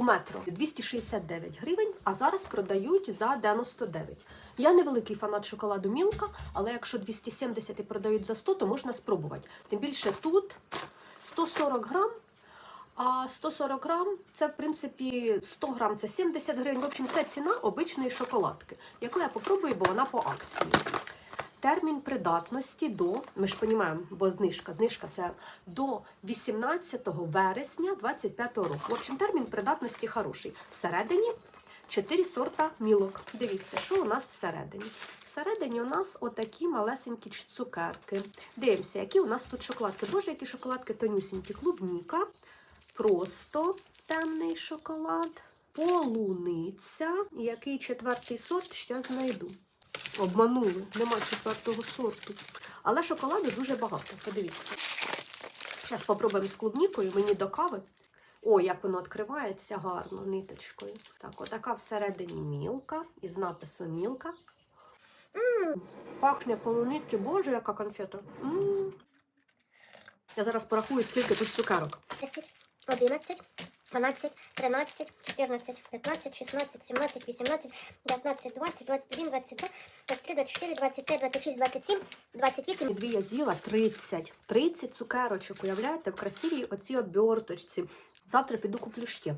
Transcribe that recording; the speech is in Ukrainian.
у метро 269 гривень, а зараз продають за 99. Я не великий фанат шоколаду Мілка, але якщо 270 і продають за 100, то можна спробувати. Тим більше тут 140 грам. А 140 грам це, в принципі, 100 грам це 70 гривень. В общем, це ціна обичної шоколадки, яку я попробую, бо вона по акції. Термін придатності до, ми ж розуміємо, бо знижка, знижка це до 18 вересня 25 року. В общем, термін придатності хороший. Всередині 4 сорта мілок. Дивіться, що у нас всередині. Всередині у нас отакі малесенькі цукерки. Дивимося, які у нас тут шоколадки. Боже, які шоколадки тонюсінькі. Клубніка, просто темний шоколад, полуниця. Який четвертий сорт ще знайду. Обманули, нема четвертого сорту. Але шоколаду дуже багато. Подивіться. Зараз спробуємо з клубнікою, мені до кави. О, як воно відкривається гарно ниточкою. Так, отака всередині мілка із написом мілка. М, Пахне полуниці, боже, яка конфета. М. Я зараз порахую, скільки тут цукерок. 10, 11, 12, 13, 14, 15, 16, 17, 18, 19, 20, 21, 22, 23, 24, 25, 26, 27, 28. І Дві я з'їла 30. 30 цукерочок, уявляєте, в красивій оцій оберточці. Завтра піду куплю ще.